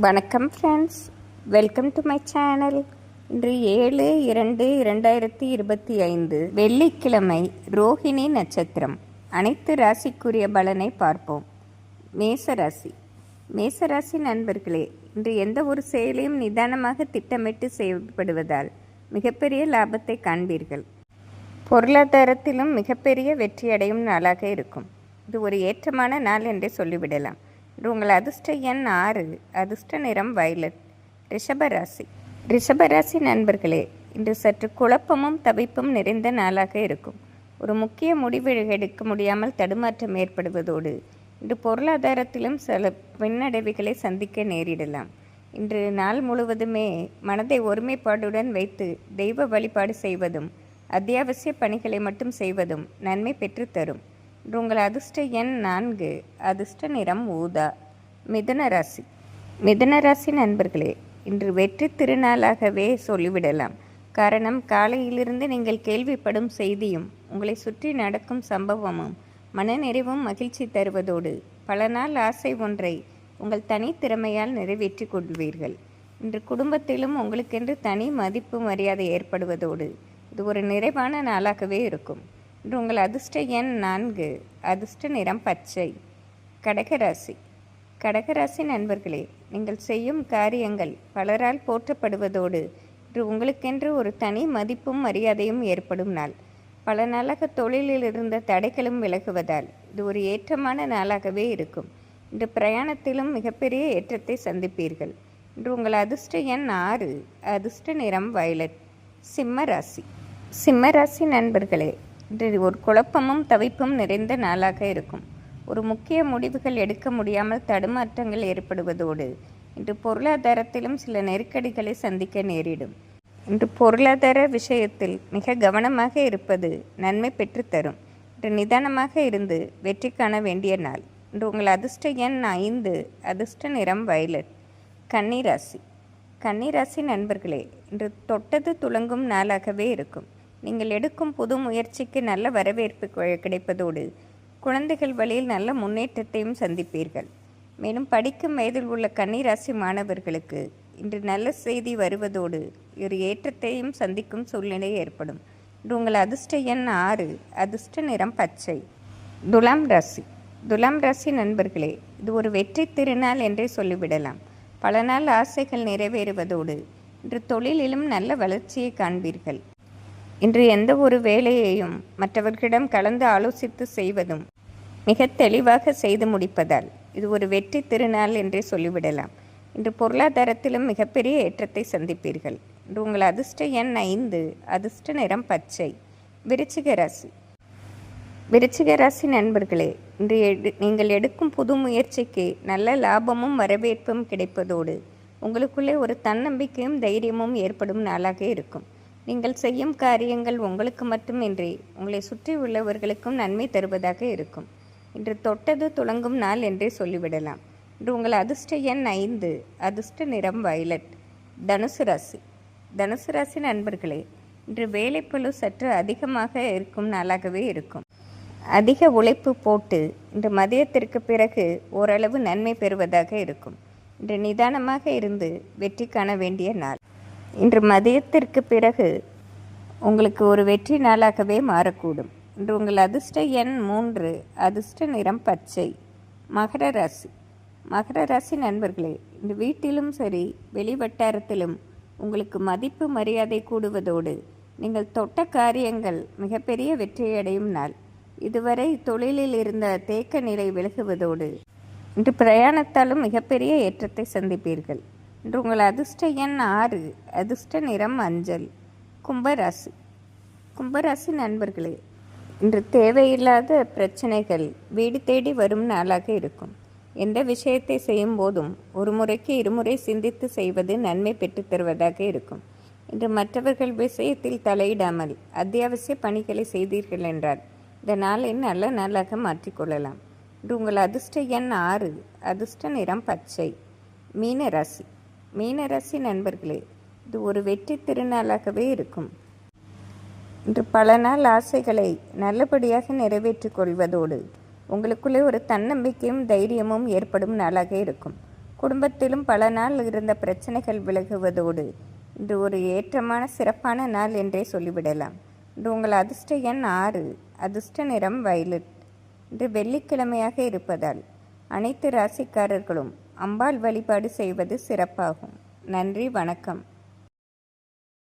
வணக்கம் friends welcome to my channel இன்று ஏழு இரண்டு இரண்டாயிரத்தி இருபத்தி ஐந்து வெள்ளிக்கிழமை ரோஹிணி நட்சத்திரம். அனைத்து ராசிக்குரிய பலனை பார்ப்போம். மேசராசி மேசராசி நண்பர்களே இன்று எந்த ஒரு செயலையும் நிதானமாக திட்டமிட்டு செயல்படுவதால் மிகப்பெரிய லாபத்தை காண்பீர்கள். பொருளாதாரத்திலும் மிகப்பெரிய வெற்றியடையும் நாளாக இருக்கும். இது ஒரு ஏற்றமான நாள் என்றே சொல்லிவிடலாம். உங்கள் அதிர்ஷ்ட எண் ஆறு அதிர்ஷ்ட நிறம் வயலட். ரிஷபராசி. ரிஷபராசி நண்பர்களே இன்று சற்று குழப்பமும் தவிப்பும் நிறைந்த நாளாக இருக்கும். ஒரு முக்கிய முடிவு எடுக்க முடியாமல் தடுமாற்றம் ஏற்படுவதோடு இன்று பொருளாதாரத்திலும் சில பின்னடைவுகளை சந்திக்க நேரிடலாம். இன்று நாள் முழுவதுமே மனதை ஒருமைப்பாடுடன் வைத்து தெய்வ வழிபாடு செய்வதும் அத்தியாவசிய பணிகளை மட்டும் செய்வதும் நன்மை பெற்றுத்தரும். இன்று உங்கள் அதிர்ஷ்ட எண் நான்கு. அதிர்ஷ்ட நிறம் ஊதா. மிதுன ராசி. மிதுன ராசி நண்பர்களே இன்று வெற்றி திருநாளாகவே சொல்லிவிடலாம். காரணம் காலையிலிருந்து நீங்கள் கேள்விப்படும் செய்தியும் உங்களை சுற்றி நடக்கும் சம்பவமும் மனநிறைவும் மகிழ்ச்சி தருவதோடு பல நாள் ஆசை ஒன்றை உங்கள் தனித்திறமையால் நிறைவேற்றி கொள்வீர்கள். இன்று குடும்பத்திலும் உங்களுக்கென்று தனி மதிப்பு மரியாதை ஏற்படுவதோடு இது ஒரு நிறைவான நாளாகவே இருக்கும். இன்று உங்கள் அதிர்ஷ்ட எண் நான்கு. அதிர்ஷ்ட நிறம் பச்சை. கடகராசி. கடகராசி நண்பர்களே நீங்கள் செய்யும் காரியங்கள் பலரால் போற்றப்படுவதோடு இன்று உங்களுக்கென்று ஒரு தனி மதிப்பும் மரியாதையும் ஏற்படும் நாள். பல நாளாக தொழிலில் இருந்த தடைகளும் விலகுவதால் இது ஒரு ஏற்றமான நாளாகவே இருக்கும். இன்று பிரயாணத்திலும் மிகப்பெரிய ஏற்றத்தை சந்திப்பீர்கள். இன்று உங்கள் அதிர்ஷ்ட எண் ஆறு. அதிர்ஷ்ட நிறம் வயலட். சிம்ம ராசி. சிம்ம ராசி நண்பர்களே இன்று ஒரு குழப்பமும் தவிப்பும் நிறைந்த நாளாக இருக்கும். ஒரு முக்கிய முடிவுகள் எடுக்க முடியாமல் தடுமாற்றங்கள் ஏற்படுவதோடு இன்று பொருளாதாரத்திலும் சில நெருக்கடிகளை சந்திக்க நேரிடும். இன்று பொருளாதார விஷயத்தில் மிக கவனமாக இருப்பது நன்மை பெற்றுத்தரும் இன்று நிதானமாக இருந்து வெற்றி காண வேண்டிய நாள். இன்று உங்கள் அதிர்ஷ்ட எண் ஐந்து அதிர்ஷ்ட நிறம் வயலட். கன்னிராசி. கன்னிராசி நண்பர்களே இன்று தொட்டது துளங்கும் நாளாகவே இருக்கும். நீங்கள் எடுக்கும் புது முயற்சிக்கு நல்ல வரவேற்பு கிடைப்பதோடு குழந்தைகள் வழியில் நல்ல முன்னேற்றத்தையும் சந்திப்பீர்கள். மேலும் படிக்கும் வயதில் உள்ள கன்னிராசி மாணவர்களுக்கு இன்று நல்ல செய்தி வருவதோடு ஒரு ஏற்றத்தையும் சந்திக்கும் சூழ்நிலை ஏற்படும். இன்று உங்கள் அதிர்ஷ்ட எண் ஆறு அதிர்ஷ்ட நிறம் பச்சை. துலாம் ராசி. துலாம் ராசி நண்பர்களே இது ஒரு வெற்றி திருநாள் என்றே சொல்லிவிடலாம். பல நாள் ஆசைகள் நிறைவேறுவதோடு இன்று தொழிலிலும் நல்ல வளர்ச்சியை காண்பீர்கள். இன்று எந்த ஒரு வேலையையும் மற்றவர்களிடம் கலந்து ஆலோசித்து செய்வதும் மிக தெளிவாக செய்து முடிப்பதால் இது ஒரு வெற்றி திருநாள் என்றே சொல்லிவிடலாம். இன்று பொருளாதாரத்திலும் மிகப்பெரிய ஏற்றத்தை சந்திப்பீர்கள். இன்று உங்கள் அதிர்ஷ்ட எண் ஐந்து அதிர்ஷ்ட நிறம் பச்சை. விருச்சிக ராசி. விருச்சிக ராசி நண்பர்களே இன்று எடு நீங்கள் எடுக்கும் புது முயற்சிக்கு நல்ல லாபமும் வரவேற்பும் கிடைப்பதோடு உங்களுக்குள்ளே ஒரு தன்னம்பிக்கையும் தைரியமும் ஏற்படும் நாளாக இருக்கும். நீங்கள் செய்யும் காரியங்கள் உங்களுக்கு மட்டுமின்றி உங்களை சுற்றி உள்ளவர்களுக்கும் நன்மை தருவதாக இருக்கும். இன்று தொட்டது துளங்கும் நாள் என்றே சொல்லிவிடலாம். இன்று உங்கள் அதிர்ஷ்ட எண் ஐந்து அதிர்ஷ்ட நிறம் வயலட் தனுசு ராசி. தனுசு ராசி நண்பர்களே இன்று வேலைப்பளு சற்று அதிகமாக இருக்கும் நாளாகவே இருக்கும். அதிக உழைப்பு போட்டு இன்று மதியத்திற்கு பிறகு ஓரளவு நன்மை பெறுவதாக இருக்கும். இன்று நிதானமாக இருந்து வெற்றி காண வேண்டிய நாள். இன்று மதியத்திற்கு பிறகு உங்களுக்கு ஒரு வெற்றி நாளாகவே மாறக்கூடும். இன்று உங்கள் அதிர்ஷ்ட எண் மூன்று அதிர்ஷ்ட நிறம் பச்சை மகர ராசி. மகர ராசி நண்பர்களே இன்று வீட்டிலும் சரி வெளி வட்டாரத்திலும் உங்களுக்கு மதிப்பு மரியாதை கூடுவதோடு நீங்கள் தொட்ட காரியங்கள் மிகப்பெரிய வெற்றியடையும் நாள். இதுவரை தொழிலில் இருந்த தேக்க நிலை விலகுவதோடு இன்று பிரயாணத்தாலும் மிகப்பெரிய ஏற்றத்தை சந்திப்பீர்கள். இன்று உங்கள் அதிர்ஷ்ட எண் ஆறு. அதிர்ஷ்ட நிறம் மஞ்சள் கும்பராசி. கும்பராசி நண்பர்களே இன்று தேவையில்லாத பிரச்சனைகள் வீடு தேடி வரும் நாளாக இருக்கும். எந்த விஷயத்தை செய்யும் போதும் ஒரு முறைக்கு இருமுறை சிந்தித்து செய்வது நன்மை பெற்றுத் தருவதாக இருக்கும். இன்று மற்றவர்கள் விஷயத்தில் தலையிடாமல் அத்தியாவசிய பணிகளை செய்தீர்கள் என்றால் இந்த நாளை நல்ல நாளாக மாற்றிக்கொள்ளலாம் இன்று உங்கள் அதிர்ஷ்ட எண் ஆறு. அதிர்ஷ்ட நிறம் பச்சை. மீனராசி. மீனராசி நண்பர்களே இது ஒரு வெற்றி திருநாளாகவே இருக்கும். இன்று பல நாள் ஆசைகளை நல்லபடியாக நிறைவேற்றிக் கொள்வதோடு உங்களுக்குள்ளே ஒரு தன்னம்பிக்கையும் தைரியமும் ஏற்படும் நாளாக இருக்கும். குடும்பத்திலும் பல நாள் இருந்த பிரச்சனைகள் விலகுவதோடு இன்று ஒரு ஏற்றமான சிறப்பான நாள் என்றே சொல்லிவிடலாம். இன்று உங்கள் அதிர்ஷ்ட எண் ஆறு அதிர்ஷ்ட நிறம் வயலட். இன்று வெள்ளிக்கிழமையாக இருப்பதால் அனைத்து ராசிக்காரர்களும் அம்பாள் வழிபாடு செய்வது சிறப்பாகும். நன்றி வணக்கம்.